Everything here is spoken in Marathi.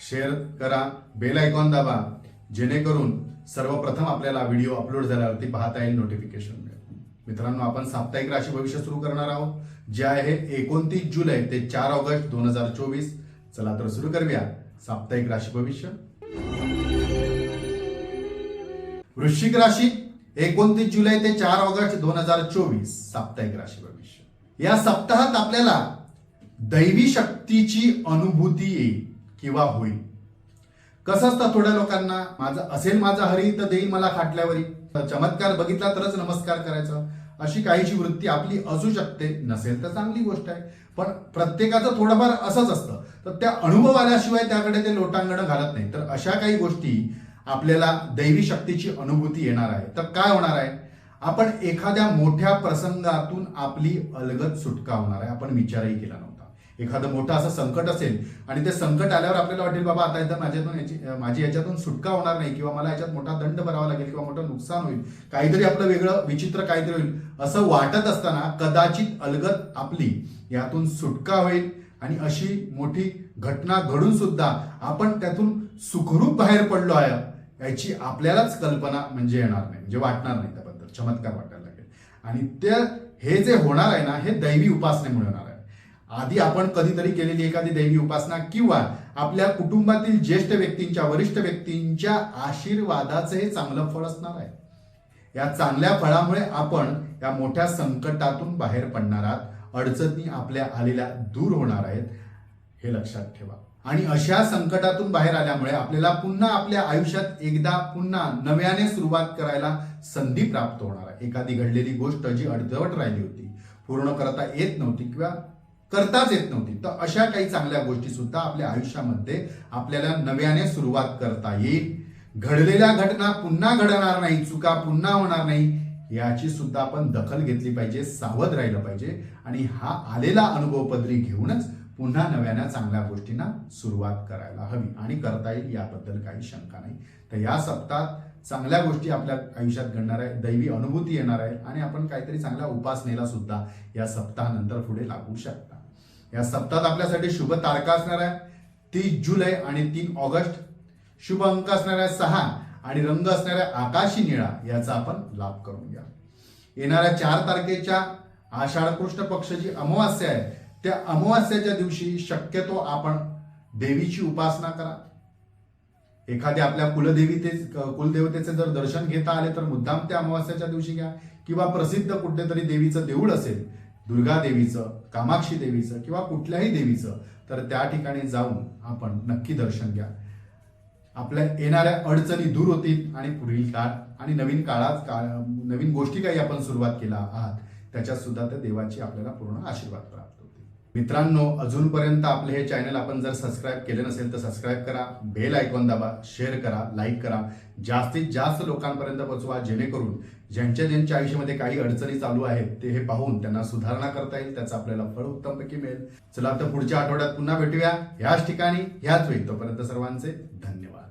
शेअर करा बेल आयकॉन दाबा जेणेकरून सर्वप्रथम आपल्याला व्हिडिओ अपलोड झाल्यावरती पाहता येईल नोटिफिकेशन मिळेल मित्रांनो आपण साप्ताहिक राशी भविष्य सुरू करणार आहोत जे आहे एकोणतीस जुलै ते चार ऑगस्ट दोन हजार चोवीस. चला तर सुरू करूया साप्ताहिक राशी भविष्य. वृश्चिक राशी एकोणतीस जुलै ते चार ऑगस्ट दोन हजार चोवीस साप्ताहिक राशी भविष्य. या सप्ताहात आपल्याला दैवी शक्तीची अनुभूती येईल. किंवा होईल कसं असतं थोड्या लोकांना? माझं असेल माझा हरी तर देईल मला खाटल्यावरी. चमत्कार बघितला तरच नमस्कार करायचा. अशी काहीशी वृत्ती आपली असू शकते. नसेल तर चांगली गोष्ट आहे. पण प्रत्येकाचं थोडंफार असंच असतं. तर त्या अनुभव आल्याशिवाय त्याकडे ते लोटांगणं घालत नाही. तर अशा काही गोष्टी आपल्याला दैवी शक्तीची अनुभूती येणार आहे. तर काय होणार आहे? आपण एखाद्या मोठ्या प्रसंगातून आपली अलगद सुटका होणार आहे. आपण विचारही केला नव्हता. एखादं मोठं असं संकट असेल आणि ते संकट आल्यावर आपल्याला वाटेल बाबा आता एकदा माझ्यातून याची माझी याच्यातून सुटका होणार नाही किंवा मला याच्यात मोठा दंड भरावा लागेल किंवा मोठं नुकसान होईल काहीतरी आपलं वेगळं विचित्र काहीतरी होईल. असं वाटत असताना कदाचित अलगत आपली यातून सुटका होईल आणि अशी मोठी घटना घडून सुद्धा आपण त्यातून सुखरूप बाहेर पडलो आहे याची आपल्यालाच कल्पना म्हणजे येणार नाही म्हणजे वाटणार नाही त्याबद्दल चमत्कार वाटायला लागेल. आणि ते हे जे होणार आहे ना हे दैवी उपासनेमुळे होणार आहे. आधी आपण कधीतरी केलेली एखादी दैवी उपासना किंवा आपल्या कुटुंबातील ज्येष्ठ व्यक्तींच्या वरिष्ठ व्यक्तींच्या आशीर्वादाचं हे चांगलं फळ असणार आहे. या चांगल्या फळामुळे आपण या मोठ्या संकटातून बाहेर पडणार आहात. अडचणी आपल्या आलेल्या दूर होणार आहेत हे लक्षात ठेवा. आणि अशा संकटातून बाहेर आल्यामुळे आपल्याला पुन्हा आपल्या आयुष्यात एकदा पुन्हा नव्याने सुरुवात करायला संधी प्राप्त होणार आहे. एखादी घडलेली गोष्ट जी अर्धवट राहिली होती पूर्ण करता येत नव्हती किंवा करताच येत नव्हती. तर अशा काही चांगल्या गोष्टी सुद्धा आपल्या आयुष्यामध्ये आपल्याला नव्याने सुरुवात करता येईल. घडलेल्या घटना पुन्हा घडणार नाही चुका पुन्हा होणार नाही याची सुद्धा आपण दखल घेतली पाहिजे सावध राहिलं पाहिजे आणि हा आलेला अनुभव पदरी घेऊनच पुन्हा नव्यानं चांगल्या गोष्टींना सुरुवात करायला हवी. आणि करता येईल याबद्दल काही शंका नाही. तर या सप्ताहात चांगल्या गोष्टी आपल्या आयुष्यात घडणार आहे दैवी अनुभूती येणार आहे आणि आपण काहीतरी चांगल्या उपासनेला सुद्धा या सप्ताहानंतर पुढे लागू शकता. या सप्तात आपल्यासाठी शुभ तारखा असणार आहे. तीस जुलै आणि तीन ऑगस्ट. शुभ अंक असणार आहे सहा आणि रंग असणाऱ्या आकाशी निळा. याचा आपण लाभ करून घ्या. येणाऱ्या चार तारखेच्या आषाढ कृष्ण पक्ष जी अमावास्या आहे. त्या अमावास्याच्या दिवशी शक्यतो आपण देवीची उपासना करा. एखाद्या आपल्या कुलदेवीते कुलदेवतेचे जर दर्शन घेता आले तर मुद्दाम त्या अमावास्याच्या दिवशी घ्या. किंवा प्रसिद्ध कुठेतरी देवीचं देऊळ असेल दुर्गा देवीचं कामाक्षी देवीचं किंवा कुठल्याही देवीचं तर त्या ठिकाणी जाऊन आपण नक्की दर्शन घ्या. आपल्या येणाऱ्या अडचणी दूर होतील आणि पुढील काळ आणि नवीन काळात काळ नवीन गोष्टी काही आपण सुरुवात केला आहात त्याच्यात सुद्धा त्या देवाची आपल्याला पूर्ण आशीर्वाद प्राप्त मित्रांनो अजूनपर्यंत आपले हे चॅनल आपण जर सबस्क्राईब केले नसेल तर सबस्क्राईब करा बेल आयकॉन दाबा शेअर करा लाईक करा. जास्तीत जास्त लोकांपर्यंत पोचवा जेणेकरून ज्यांच्या ज्यांच्या आयुष्यामध्ये काही अडचणी चालू आहेत ते हे पाहून त्यांना सुधारणा करता येईल त्याचं आपल्याला फळ उत्तमपैकी मिळेल. चला तर पुढच्या आठवड्यात पुन्हा भेटूया. ह्याच ठिकाणी ह्याच वेळी. तोपर्यंत सर्वांचे धन्यवाद.